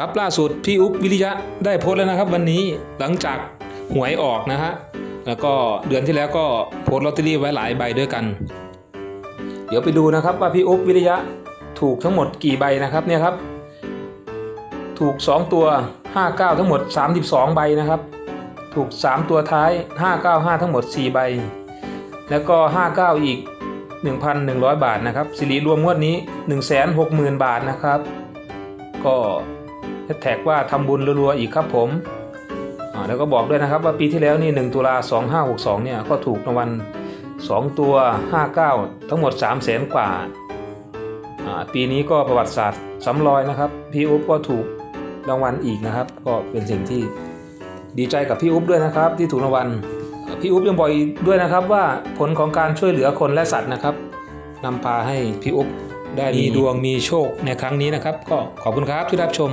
ครับล่าสุดพี่อุ๊บวิริยะได้โพสแล้วนะครับ วันนี้หลังจากหวยออกนะฮะแล้วก็เดือนที่แล้วก็โพสลอตเตอรี่ไว้หลายใบด้วยกัน เดี๋ยวไปดูนะครับว่าพี่อุ๊บวิริยะถูกทั้งหมดกี่ใบนะครับเนี่ยครับ ถูก 2 ตัว 59 ทั้งหมด 32 ใบนะครับ ถูก 3 ตัวท้าย 595 ทั้งหมด 4 ใบ แล้วก็ 59 อีก 1,100 บาทนะครับสิริรวมงวดนี้ 160,000 บาทนะครับ ก็ แฮชแท็กว่าทำบุญรัวๆอีกครับผมอ่าแล้วก็บอกด้วยนะครับว่าปีที่แล้วนี่1ตุลา2562เนี่ยก็ถูกรางวัล2ตัว 59 ทั้งหมด 3 0 0แสนกว่าอ่าปีนี้ก็ประวัติศาสตร์ซ้ำรอยนะครับ พี่อุ๊บก็ถูกรางวัลอีกนะครับ ก็เป็นสิ่งที่ดีใจกับพี่อุ๊บด้วยนะครับ ที่ถูกรางวัลเอ่อพี่อุ๊บยังบอกอีกด้วยนะครับว่าผลของการช่วยเหลือคนและสัตว์นะครับนำพาให้พี่อุ๊บได้มีดวงมีโชคในครั้งนี้นะครับ ก็ขอบคุณครับที่รับชม